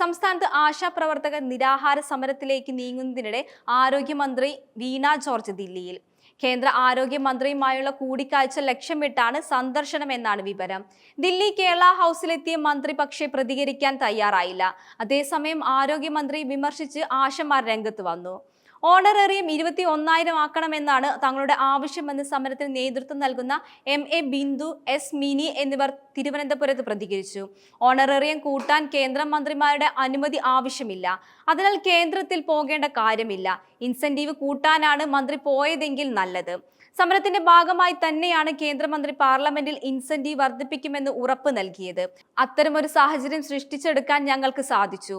സംസ്ഥാനത്ത് ആശാപ്രവർത്തകർ നിരാഹാര സമരത്തിലേക്ക് നീങ്ങുന്നതിനിടെ ആരോഗ്യമന്ത്രി വീണ ജോർജ് ദില്ലിയിൽ. കേന്ദ്ര ആരോഗ്യമന്ത്രിയുമായുള്ള കൂടിക്കാഴ്ച ലക്ഷ്യമിട്ടാണ് സന്ദർശനം എന്നാണ് വിവരം. ദില്ലി കേരള ഹൗസിലെത്തിയ മന്ത്രി പക്ഷേ പ്രതികരിക്കാൻ തയ്യാറായില്ല. അതേസമയം ആരോഗ്യമന്ത്രി വിമർശിച്ച് ആശമാർ രംഗത്ത് വന്നു. ഓണറേറിയം ഇരുപത്തി ഒന്നായിരം ആക്കണമെന്നാണ് തങ്ങളുടെ ആവശ്യമെന്ന് സമരത്തിന് നേതൃത്വം നൽകുന്ന M A Bindu S Mini എന്നിവർ തിരുവനന്തപുരത്ത് പ്രതികരിച്ചു. ഓണറേറിയം കൂട്ടാൻ കേന്ദ്രമന്ത്രിമാരുടെ അനുമതി ആവശ്യമില്ല. അതിനാൽ കേന്ദ്രത്തിൽ പോകേണ്ട കാര്യമില്ല. ഇൻസെന്റീവ് കൂട്ടാനാണ് മന്ത്രി പോയതെങ്കിൽ നല്ലത്. സമരത്തിന്റെ ഭാഗമായി തന്നെയാണ് കേന്ദ്രമന്ത്രി പാർലമെന്റിൽ ഇൻസെന്റീവ് വർദ്ധിപ്പിക്കുമെന്ന് ഉറപ്പ് നൽകിയത്. അത്തരമൊരു സാഹചര്യം സൃഷ്ടിച്ചെടുക്കാൻ ഞങ്ങൾക്ക് സാധിച്ചു.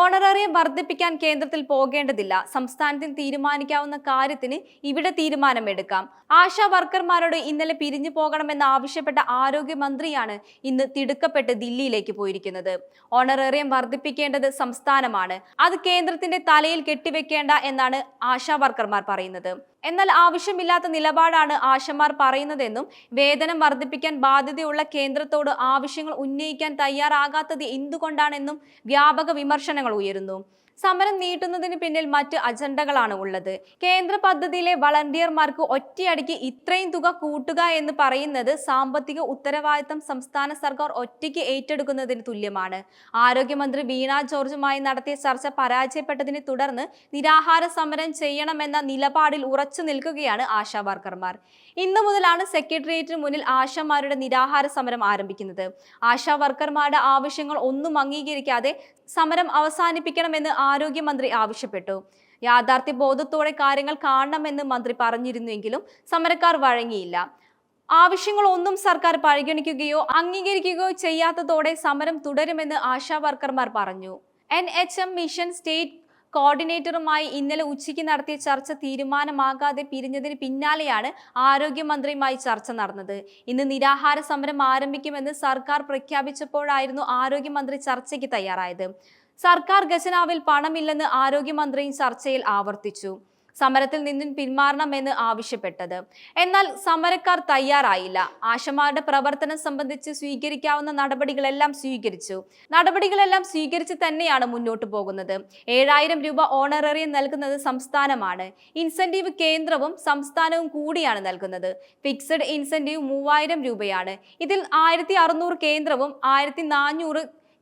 ഓണറേറിയം വർദ്ധിപ്പിക്കാൻ കേന്ദ്രത്തിൽ പോകേണ്ടതില്ല. സംസ്ഥാനത്തിന് തീരുമാനിക്കാവുന്ന കാര്യത്തിന് ഇവിടെ തീരുമാനമെടുക്കാം. ആശാ വർക്കർമാരോട് ഇന്നലെ പിരിഞ്ഞു പോകണമെന്ന് ആവശ്യപ്പെട്ട ആരോഗ്യമന്ത്രിയാണ് ഇന്ന് തിടുക്കപ്പെട്ട് ദില്ലിയിലേക്ക് പോയിരിക്കുന്നത്. ഓണറേറിയം വർദ്ധിപ്പിക്കേണ്ടത് സംസ്ഥാനമാണ്. അത് കേന്ദ്രത്തിന്റെ തലയിൽ കെട്ടിവെക്കേണ്ട എന്നാണ് ആശാ വർക്കർമാർ പറയുന്നത്. എന്നാൽ ആവശ്യമില്ലാത്ത നിലപാടാണ് ആശമാർ പറയുന്നതെന്നും വേതനം വർദ്ധിപ്പിക്കാൻ ബാധ്യതയുള്ള കേന്ദ്രത്തോട് ആവശ്യങ്ങൾ ഉന്നയിക്കാൻ തയ്യാറാകാത്തത് എന്തുകൊണ്ടാണെന്നും വ്യാപക വിമർശനങ്ങൾ ഉയരുന്നു. സമരം നീട്ടുന്നതിന് പിന്നിൽ മറ്റ് അജണ്ടകളാണ് ഉള്ളത്. കേന്ദ്ര പദ്ധതിയിലെ വളണ്ടിയർമാർക്ക് ഒറ്റയടിക്ക് ഇത്രയും തുക കൂട്ടുക എന്ന് പറയുന്നത് സാമ്പത്തിക ഉത്തരവാദിത്തം സംസ്ഥാന സർക്കാർ ഒറ്റയ്ക്ക് ഏറ്റെടുക്കുന്നതിന് തുല്യമാണ്. ആരോഗ്യമന്ത്രി വീണ ജോർജുമായി നടത്തിയ ചർച്ച പരാജയപ്പെട്ടതിനെ തുടർന്ന് നിരാഹാര സമരം ചെയ്യണമെന്ന നിലപാടിൽ ഉറച്ചു നിൽക്കുകയാണ് ആശാ വർക്കർമാർ. ഇന്നു മുതലാണ് സെക്രട്ടേറിയറ്റിന് മുന്നിൽ ആശാമാരുടെ നിരാഹാര സമരം ആരംഭിക്കുന്നത്. ആശാ വർക്കർമാരുടെ ആവശ്യങ്ങൾ ഒന്നും അംഗീകരിക്കാതെ സമരം അവസാനിപ്പിക്കണമെന്ന് ആരോഗ്യമന്ത്രി ആവശ്യപ്പെട്ടു. യാഥാർത്ഥ്യ ബോധത്തോടെ കാര്യങ്ങൾ കാണണമെന്ന് മന്ത്രി പറഞ്ഞിരുന്നുവെങ്കിലും സമരക്കാർ വഴങ്ങിയില്ല. ആവശ്യങ്ങളൊന്നും സർക്കാർ പരിഗണിക്കുകയോ അംഗീകരിക്കുകയോ ചെയ്യാത്തതോടെ സമരം തുടരുമെന്ന് ആശാ വർക്കർമാർ പറഞ്ഞു. N H M mission state കോർഡിനേറ്ററുമായി ഇന്നലെ ഉച്ചയ്ക്ക് നടത്തിയ ചർച്ച തീരുമാനമാകാതെ പിരിഞ്ഞതിന് പിന്നാലെയാണ് ആരോഗ്യമന്ത്രിയുമായി ചർച്ച നടന്നത്. ഇന്ന് നിരാഹാര സമരം ആരംഭിക്കുമെന്ന് സർക്കാർ പ്രഖ്യാപിച്ചപ്പോഴായിരുന്നു ആരോഗ്യമന്ത്രി ചർച്ചയ്ക്ക് തയ്യാറായത്. സർക്കാർ ഖജനാവിൽ പണമില്ലെന്ന് ആരോഗ്യമന്ത്രിയും ചർച്ചയിൽ ആവർത്തിച്ചു. സമരത്തിൽ നിന്നും പിന്മാറണമെന്ന് ആവശ്യപ്പെട്ടത്. എന്നാൽ സമരക്കാർ തയ്യാറായില്ല. ആശമാരുടെ പ്രവർത്തനം സംബന്ധിച്ച് സ്വീകരിക്കാവുന്ന നടപടികളെല്ലാം സ്വീകരിച്ചു. നടപടികളെല്ലാം സ്വീകരിച്ച് തന്നെയാണ് മുന്നോട്ട് പോകുന്നത്. ഏഴായിരം രൂപ ഓണറേറിയം നൽകുന്നത് സംസ്ഥാനമാണ്. ഇൻസെന്റീവ് കേന്ദ്രവും സംസ്ഥാനവും കൂടിയാണ് നൽകുന്നത്. ഫിക്സഡ് ഇൻസെന്റീവ് മൂവായിരം രൂപയാണ്. ഇതിൽ ആയിരത്തി കേന്ദ്രവും ആയിരത്തി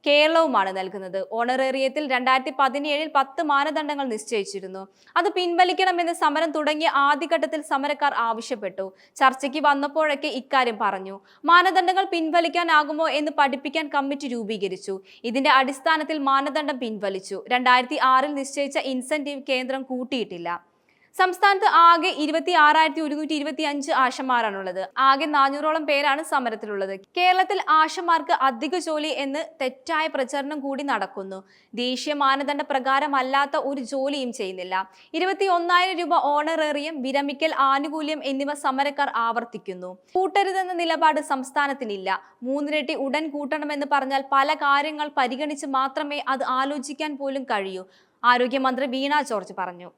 കേരളവുമാണ് നൽകുന്നത്. ഓണറേറിയത്തിൽ രണ്ടായിരത്തി പതിനേഴിൽ പത്ത് മാനദണ്ഡങ്ങൾ നിശ്ചയിച്ചിരുന്നു. അത് പിൻവലിക്കണമെന്ന് സമരം തുടങ്ങിയ ആദ്യഘട്ടത്തിൽ സമരക്കാർ ആവശ്യപ്പെട്ടു. ചർച്ചയ്ക്ക് വന്നപ്പോഴൊക്കെ ഇക്കാര്യം പറഞ്ഞു. മാനദണ്ഡങ്ങൾ പിൻവലിക്കാനാകുമോ എന്ന് പഠിപ്പിക്കാൻ കമ്മിറ്റി രൂപീകരിച്ചു. ഇതിന്റെ അടിസ്ഥാനത്തിൽ മാനദണ്ഡം പിൻവലിച്ചു. രണ്ടായിരത്തി ആറിൽ നിശ്ചയിച്ച ഇൻസെന്റീവ് കേന്ദ്രം കൂട്ടിയിട്ടില്ല. സംസ്ഥാനത്ത് ആകെ ഇരുപത്തി ആറായിരത്തി ഒരുന്നൂറ്റി ഇരുപത്തി അഞ്ച് ആശമാരാണുള്ളത്. ആകെ നാനൂറോളം പേരാണ് സമരത്തിലുള്ളത്. കേരളത്തിൽ ആശമാർക്ക് അധിക ജോലി എന്ന് തെറ്റായ പ്രചരണം കൂടി നടക്കുന്നു. ദേശീയ മാനദണ്ഡ പ്രകാരമല്ലാത്ത ഒരു ജോലിയും ചെയ്യുന്നില്ല. ഇരുപത്തി ഒന്നായിരം രൂപ ഓണറേറിയം വിരമിക്കൽ ആനുകൂല്യം എന്നിവ സമരക്കാർ ആവർത്തിക്കുന്നു. കൂട്ടരുതെന്ന നിലപാട് സംസ്ഥാനത്തിനില്ല. മൂന്നിരട്ടി ഉടൻ കൂട്ടണമെന്ന് പറഞ്ഞാൽ പല കാര്യങ്ങൾ പരിഗണിച്ച് മാത്രമേ അത് ആലോചിക്കാൻ പോലും കഴിയൂ ആരോഗ്യമന്ത്രി വീണ ജോർജ് പറഞ്ഞു.